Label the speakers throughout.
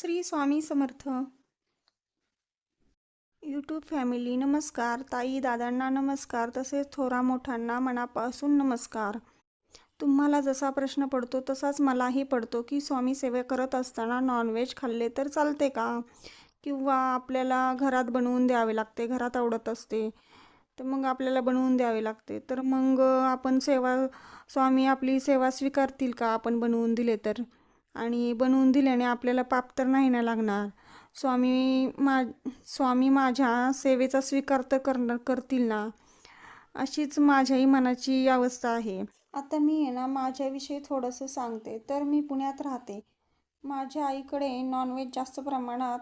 Speaker 1: Shri Swami Samarth. YouTube family नमस्कार. ताई दादांना नमस्कार. तसेच थोरा मोठ्यांना मनापासून नमस्कार. तुम्हाला जसा प्रश्न पडतो तसाच मलाही पडतो की स्वामी सेवा करत असताना नॉनव्हेज खाल्ले तर चालते का? किंवा आपल्याला घरात बनवून द्यावे लागते घरात आवडत असते तर मग आपल्याला बनवून द्यावे लागते. तर मग आपण सेवा स्वामी आपली सेवा स्वीकारतील का? आपण बनवून दिले तर. आणि बनवून दिल्याने आपल्याला पाप तर नाही ना लागणार. स्वामी मा स्वामी माझ्या सेवेचा स्वीकार तर करणार करतील ना. अशीच माझ्याही मनाची अवस्था आहे. आता मी आहे ना माझ्याविषयी थोडंसं सांगते. तर मी पुण्यात राहते. माझ्या आईकडे नॉनव्हेज जास्त प्रमाणात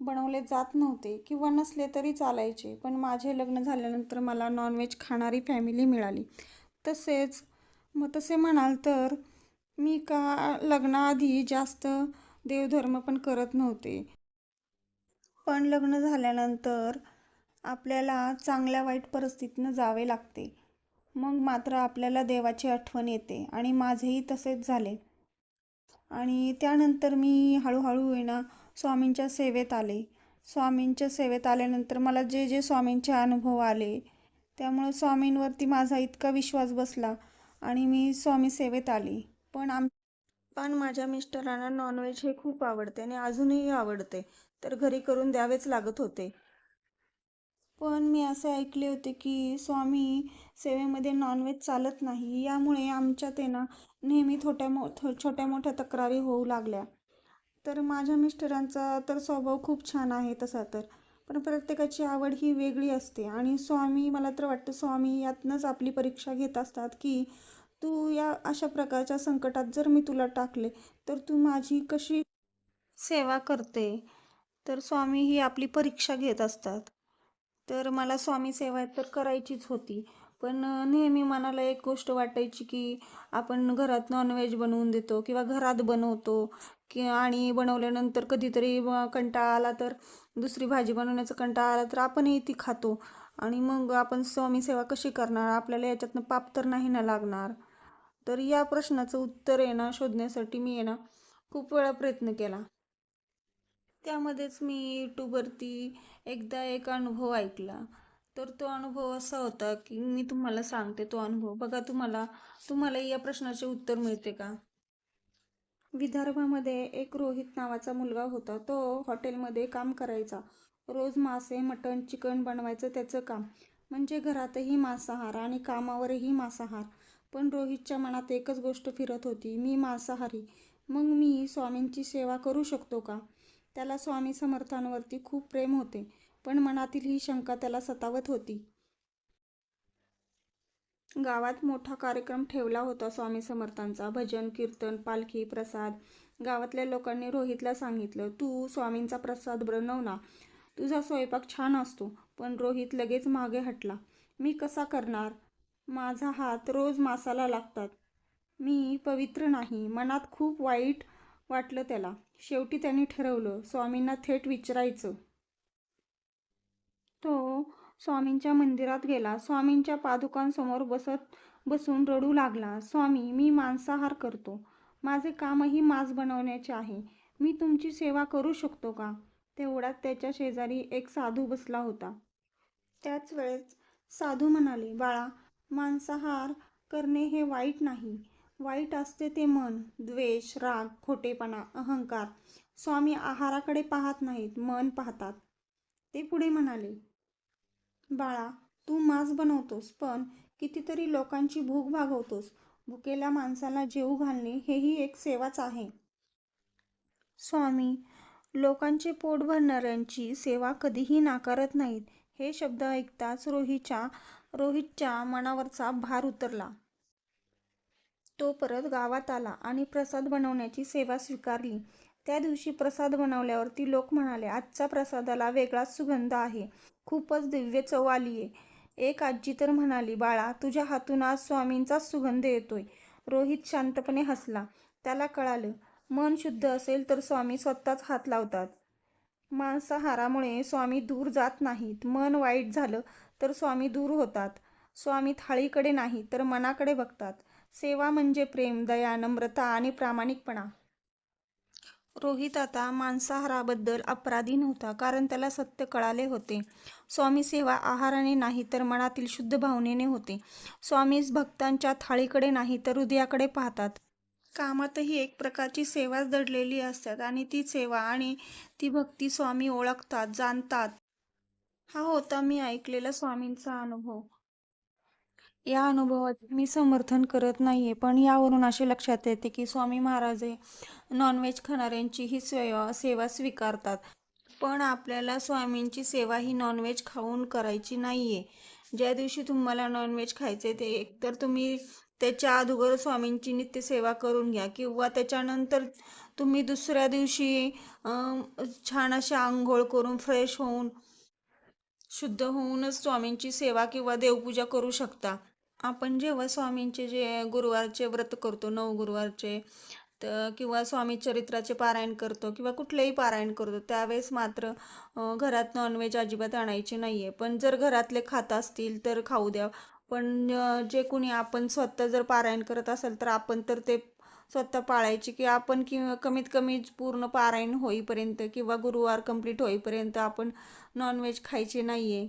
Speaker 1: बनवले जात नव्हते किंवा नसले तरी चालायचे. पण माझे लग्न झाल्यानंतर मला नॉनव्हेज खाणारी फॅमिली मिळाली. तसेच मग तसे म्हणाल तर मी का लग्नाआधी जास्त देवधर्म पण करत नव्हते. पण लग्न झाल्यानंतर आपल्याला चांगल्या वाईट परिस्थितीनं जावे लागते. मग मात्र आपल्याला देवाची आठवण येते आणि माझेही तसेच झाले. आणि त्यानंतर मी हळूहळू येणा स्वामींच्या सेवेत आले. स्वामींच्या सेवेत आल्यानंतर मला जे जे स्वामींचे अनुभव आले त्यामुळे स्वामींवरती माझा इतका विश्वास बसला आणि मी स्वामी सेवेत आली. पण आम पण माझ्या मिस्टरांना नॉनव्हेज हे खूप आवडते आणि अजूनही आवडते. तर घरी करून द्यावेच लागत होते. पण मी असे ऐकले होते की स्वामी सेवेमध्ये नॉनव्हेज चालत नाही. यामुळे आमच्यात आहे ना नेहमी थोट्या मो छोट्या मोठ्या तक्रारी होऊ लागल्या. तर माझ्या मिस्टरांचा तर स्वभाव खूप छान आहे तसा तर. पण प्रत्येकाची आवड ही वेगळी असते. आणि स्वामी मला तर वाटतं स्वामी यातनंच आपली परीक्षा घेत असतात की तू या अशा प्रकारच्या संकटात जर मी तुला टाकले तर तू माझी कशी सेवा करते? तर स्वामी ही आपली परीक्षा घेत असतात. तर मला स्वामी सेवा तर करायचीच होती पण नेहमी मनाला एक गोष्ट वाटायची की आपण घरात नॉनव्हेज बनवून देतो किंवा घरात बनवतो की आणि बनवल्यानंतर कधीतरी कंटाळा आला तर दुसरी भाजी बनवण्याचा कंटाळा आला तर आपणही ती खातो. आणि मग आपण स्वामी सेवा कशी करणार? आपल्याला याच्यातनं पाप तर नाही ना लागणार. तर या प्रश्नाचं उत्तर आहे ना शोधण्यासाठी मी आहे ना खूप वेळा प्रयत्न केला. त्यामध्येच मी यूट्यूबवरती एकदा एक अनुभव ऐकला. तर तो अनुभव असा होता की मी तुम्हाला सांगते तो अनुभव. बघा तुम्हाला तुम्हाला या प्रश्नाचे उत्तर मिळते का? विदर्भामध्ये एक रोहित नावाचा मुलगा होता. तो हॉटेलमध्ये काम करायचा. रोज मासे मटण चिकन बनवायचं त्याचं काम. म्हणजे घरातही मांसाहार आणि कामावरही मांसाहार. पण रोहितच्या मनात एकच गोष्ट फिरत होती मी मांसाहारी. मग मी स्वामींची सेवा करू शकतो का? त्याला स्वामी समर्थांवरती खूप प्रेम होते पण मनातील ही शंका त्याला सतावत होती. गावात मोठा कार्यक्रम ठेवला होता स्वामी समर्थांचा. भजन कीर्तन पालखी प्रसाद. गावातल्या लोकांनी रोहितला सांगितलं तू स्वामींचा प्रसाद बनव ना तुझा स्वयंपाक छान असतो पण रोहित लगेच मागे हटला. मी कसा करणार? माझा हात रोज मासाला लागतात. मी पवित्र नाही. मनात खूप वाईट वाटलं त्याला. शेवटी त्यांनी ठरवलं स्वामींना थेट विचारायचं. तो स्वामींच्या मंदिरात गेला. स्वामींच्या पादुकांसमोर बसत बसून रडू लागला. स्वामी मी मांसाहार करतो. माझे कामही मांस बनवण्याचे आहे. मी तुमची सेवा करू शकतो का? तेवढ्यात त्याच्या शेजारी एक साधू बसला होता. त्याच वेळेस साधू म्हणाले बाळा मांसाहार करणे हे वाईट नाही. वाईट असते ते मन द्वेष राग खोटेपणा अहंकार. स्वामी आहाराकडे पाहत नाहीत मन पाहतात. ते पुढे म्हणाले बाळा तू मांस बनवतोस पण कितीतरी लोकांची भूक भागवतोस. भुकेल्या माणसाला जेवू घालणे हेही एक सेवाच आहे. स्वामी लोकांचे पोट भरणाऱ्यांची सेवा कधीही नाकारत नाहीत. हे शब्द ऐकताच रोहितच्या रोहितच्या मनावरचा भार उतरला. तो परत गावात आला आणि प्रसाद बनवण्याची सेवा स्वीकारली. त्या दिवशी प्रसाद बनवल्यावरती लोक म्हणाले आजचा प्रसादाला वेगळाच सुगंध आहे. खूपच दिव्य चव आली आहे एक आजी तर म्हणाली बाळा तुझ्या हातून आज स्वामींचाच सुगंध येतोय. रोहित शांतपणे हसला. त्याला कळालं मन शुद्ध असेल तर स्वामी स्वतःच हात लावतात. मांसाहारामुळे स्वामी दूर जात नाहीत मन वाईट झालं तर स्वामी दूर होतात स्वामी थाळीकडे नाही तर मनाकडे बघतात सेवा म्हणजे प्रेम दया नम्रता आणि प्रामाणिकपणा रोहित आता मांसाहाराबद्दल अपराधी नव्हता कारण त्याला सत्य कळाले होते. स्वामी सेवा आहाराने नाही तर मनातील शुद्ध भावनेने होते. स्वामी भक्तांच्या थाळीकडे नाही तर हृदयाकडे पाहतात. कामातही एक प्रकारची सेवाच दडलेली असतात आणि ती सेवा आणि ती भक्ती स्वामी ओळखतात, जाणतात. हा होता मी ऐकलेला स्वामींचा अनुभव. या अनुभवात मी समर्थन करत नाहीये, पण यावरून असे लक्षात येते की स्वामी महाराज हे नॉनव्हेज खाणाऱ्यांचीही सेवा सेवा स्वीकारतात. पण आपल्याला स्वामींची सेवा ही नॉनव्हेज खाऊन करायची नाहीये. ज्या दिवशी तुम्हाला नॉनव्हेज खायचे ते एकतर तुम्ही त्याच्या अगोदर स्वामींची नित्यसेवा करून घ्या किंवा त्याच्यानंतर तुम्ही दुसऱ्या दिवशी छान अशी आंघोळ करून फ्रेश होऊन शुद्ध होऊनच स्वामींची सेवा किंवा देवपूजा करू शकता. आपण जेव्हा स्वामींचे जे गुरुवारचे व्रत करतो, नऊ गुरुवारचे तर किंवा स्वामी चरित्राचे पारायण करतो किंवा कुठलेही पारायण करतो, त्यावेळेस मात्र घरात नॉनव्हेज अजिबात आणायचे आहे पण जर घरातले खात असतील तर खाऊ द्या. पण जे कुणी आपण स्वतः जर पारायण करत असेल तर आपण तर ते स्वतः पाळायचे की आपण किंवा कमीत कमी पूर्ण पारायण होईपर्यंत किंवा गुरुवार कंप्लीट होईपर्यंत आपण नॉनव्हेज खायचे नाही आहे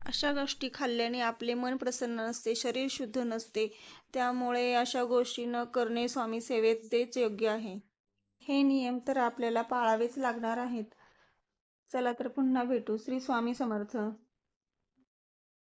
Speaker 1: अशा गोष्टी खाल्ल्याने आपले मन प्रसन्न नसते, शरीर शुद्ध नसते. त्यामुळे अशा गोष्टी न करणे स्वामी सेवेत तेच योग्य आहे. हे नियम तर आपल्याला पाळावेच लागणार आहेत. चला तर पुन्हा भेटू. श्री स्वामी समर्थ.